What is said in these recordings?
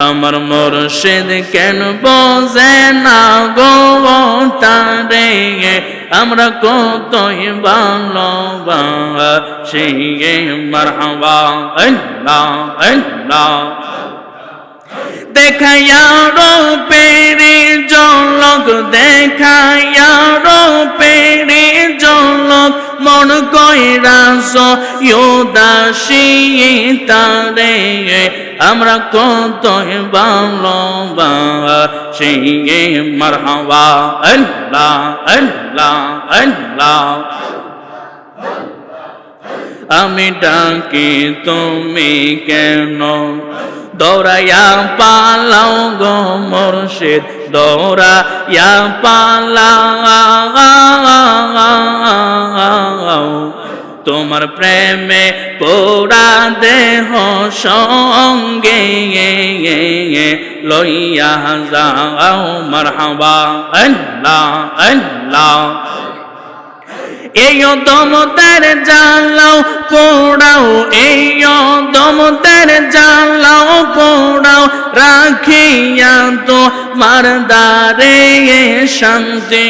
আমার মুর্শিদ কেন বোঝে না গো তারে? আমরা কতই ভালোবাসি মারহাবা। আল্লাহ আল্লাহ। দেখাইয়া পেরে জলক দেখাইয়া মন কইরাস ইউদাসী তারে, আমরা কত ভালোবাসি, মারহাবা, আল্লাহ আল্লাহ আল্লাহ। আমি ডাকি, তুমি কেন? দৌড়াইয়া পালাও গো মুর্শিদ দৌড়াইয়া পালা তোমার প্রেমে পোড়া দেহ সঙ্গে লইয়া যাও মারহাবা আল্লাহ আল্লাহ। এই দমতার জালাও পোড়াও। এই দমতার জালাও পোড়াও। রাখিয়া তো মারদারে শান্তি।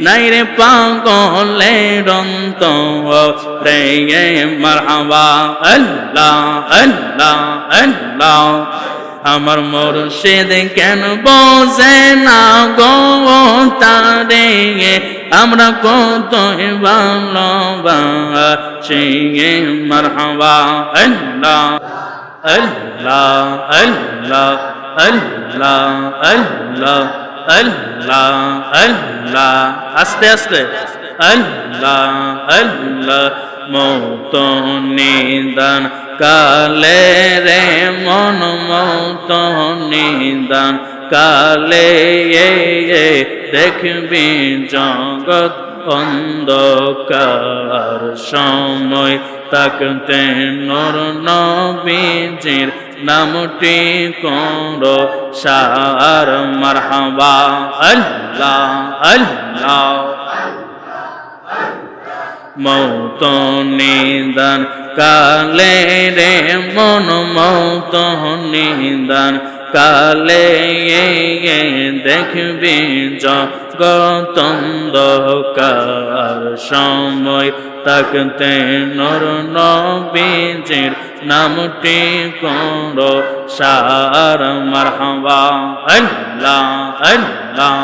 নাই রে পাগলে রন্ত রে মারহাবা। আল্লাহ আল্লাহ আল্লাহ। আমার মুর্শিদ কেন বোঝে না গো তারে? আমরা কত ভালোবাসি মারহাবা, আল্লাহ আল্লাহ আল্লাহ আল্লাহ আল্লাহ আল্লাহ আল্লাহ, আস্তে আস্তে, আল্লাহ আল্লাহ, মৌত নিদান কালে রে মন মৌত নিদান কালে দেখবি জগৎ অন্ধকার সময় তাকতে নর নবীজির নামটি কর সার মারহাবা আল্লাহ আল্লাহ। মৌত নিদান কালে রে মন, মৌত নিদান কালে দেখবি জগতন্দকার সময় তাকতে নর নবীজির নামটি কর সার মারহাবা। আল্লাহ আল্লাহ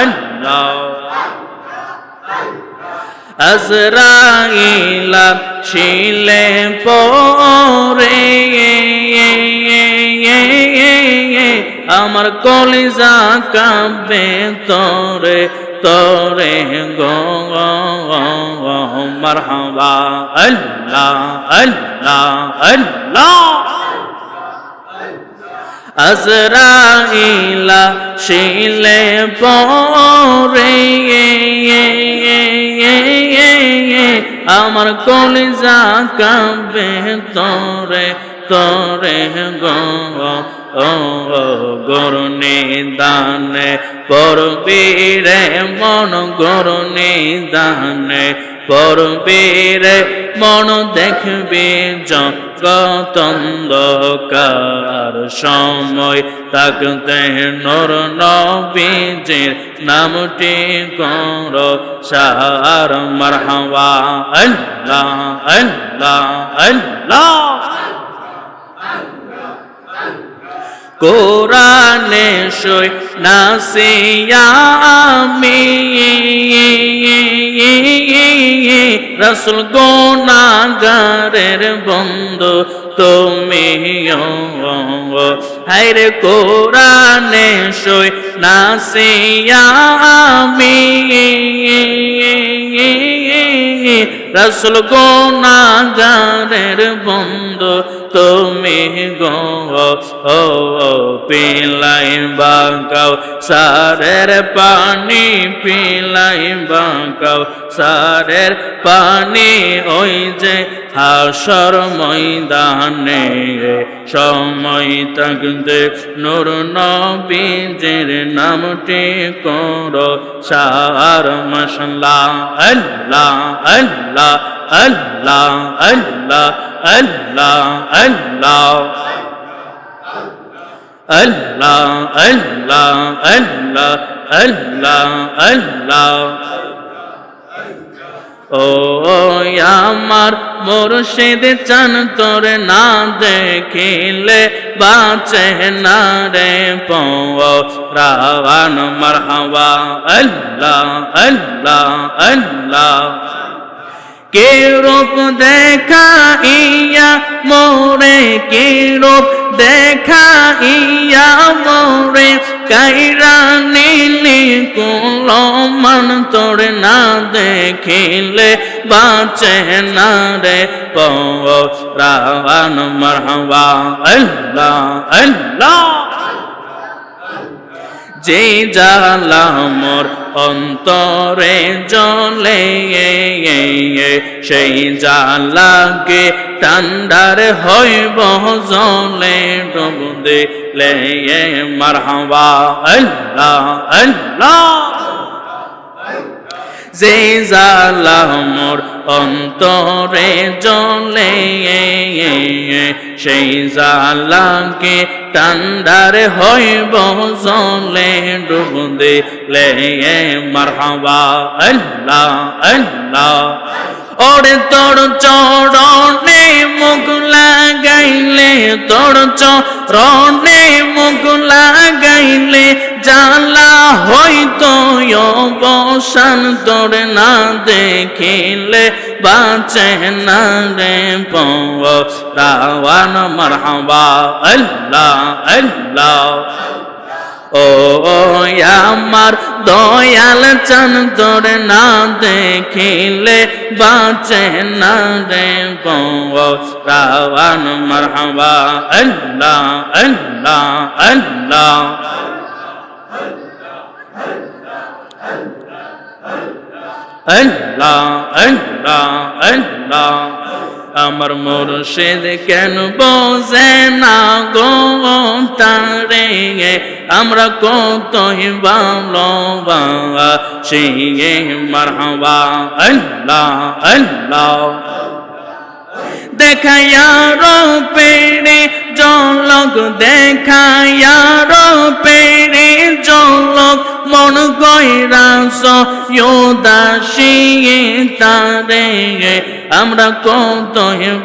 আল্লাহ। আজরাইলা শিলে পরে আমার কলিজা কাঁপবে তরে তরে গো মারহাবা। আল্লাহ আল্লাহ আল্লাহ। আজরাইলা শিলে পরে আমার কলিজা কাঁপবে তরে তরে গো, ও গরুনি দানে পরবীরে মন গরুনি দানে পরবীরে মন দেখবি জগতন্দকার সময়, তাকতে নর নবীজির নামটি কর, সার মারহাবা, আল্লাহ আল্লাহ আল্লাহ। কোরআনে সই নাসিয়ামি রসুল গোনাগারের বন্ধু তুমি হাইরে কোরআনে সই নাসিয়ামি রসুল গোনাগারের বন্ধু, তুমি গো, ও পিলাই বাঁকাও, সারের পানি পিলাই বাঁকাও, সারের পানি ওই যে হাসর ময়দানে সময় থাকতে নুর নবীজের নামটি করো, সার মশলা, আল্লাহ আল্লাহ আল্লাহ আল্লাহ আল্লাহ আল্লাহ। আল্লাহ আল্লাহ আল্লাহ আল্লাহ আল্লাহ। ও আমার মুর্শিদ চান তোর না দেখিলে বাঁচে না রে পো রাওয়ান, মারহাবা। আল্লাহ আল্লাহ আল্লাহ। কে রূপ দেখা ইয়া মোরে কে রূপ দেখা ইয়া মোরে কাইরা নীলি কুল মন তোর না দেখিলে, বাঁচে না রে পো রাওয়ান মারহাবা। আল্লাহ আল্লাহ। যে জালামর অন্তরে জলে সেই জালাকে টান্ডার হইব জলে ডুব দিলে মারহাবা আল্লাহ আল্লাহ। যে জালা মোর অন্তরে জলে সেই জালাকে ঠান্ডার হইব জলে ডুব দিলে মারহাবা, আল্লাহ আল্লাহ। ওরে তোর চরণে মুখ লাগাইলে, তোর চরণে মুখ লাগাইলে জালা হইতো বসান তোর না দেখিলে বাঁচে না রে পাওয়ান মারহাবা, আল্লাহ আল্লাহ। ও আমার দয়াল চান তোর না দেখিলে বাঁচে না রে রাওয়ান, মারহাবা, আল্লাহ আল্লাহ আল্লাহ। আমার মুর্শিদ কেন বোঝে না গো তারে? আমরা কতই ভালো বাবা সেই মারহাবা। আল্লাহ আল্লাহ। দেখায়ারো পেড়ে জলক দেখায়ারো পেড়ে জলক মন গৈরাস দাসী তারে আমরা কত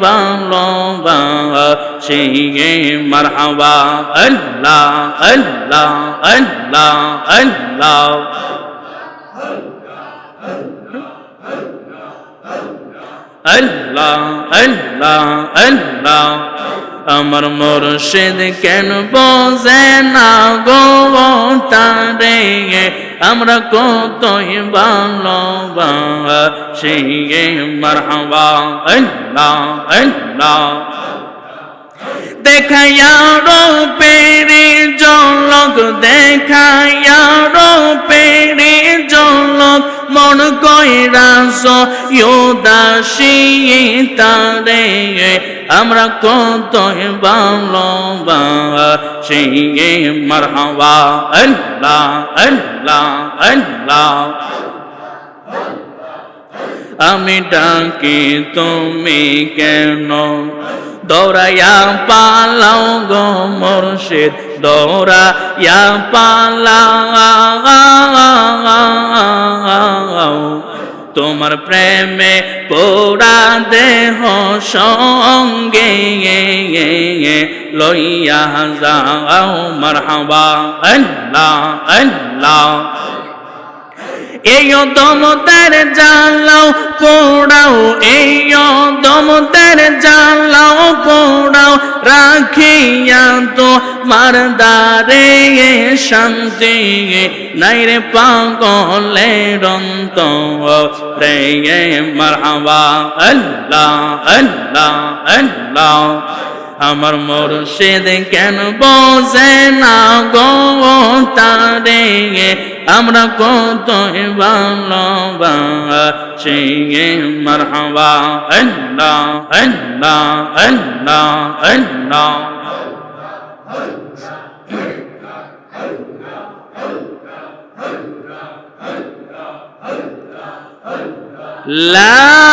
ভালো সেই মারহাবা আল্লাহ আল্লাহ আল্লাহ আল্লাহ আল্লাহ আল্লাহ আল্লাহ আমার মুর্শিদ কেন বোঝে না গো তারে? আমরা কতই ভালো সেই মারহাবা। আল্লাহ আল্লাহ। দেখায়ারো পেরে জলক দেখায়ারো পেরে জলক মন কইরাস দাসী তারে, আমরা কত ভালো সেই মারহাবা, আল্লাহ আল্লাহ আল্লাহ। আমি ডাকি, তুমি কেন? দৌড়াইয়া পালাও গো মুর্শিদ দৌড়াইয়া পালাও তোমার প্রেমে পোড়া দেহ সঙ্গে লইয়া যাও, মারহাবা, আল্লাহ আল্লাহ। এই দমতার জালাও পোড়াও, এই দমতার জালাও পোড়াও, রাখিয়া তো মারদারে শান্তি। নাই রে পাগলে রন্ত রে মারহাবা, আল্লাহ আল্লাহ আল্লাহ। আমার মুর্শিদ কেন বোঝে না গো তারে? আমরা কত ভালোবাসি মারহাবা আল্লাহ আল্লাহ আল্লাহ আল্লাহ لا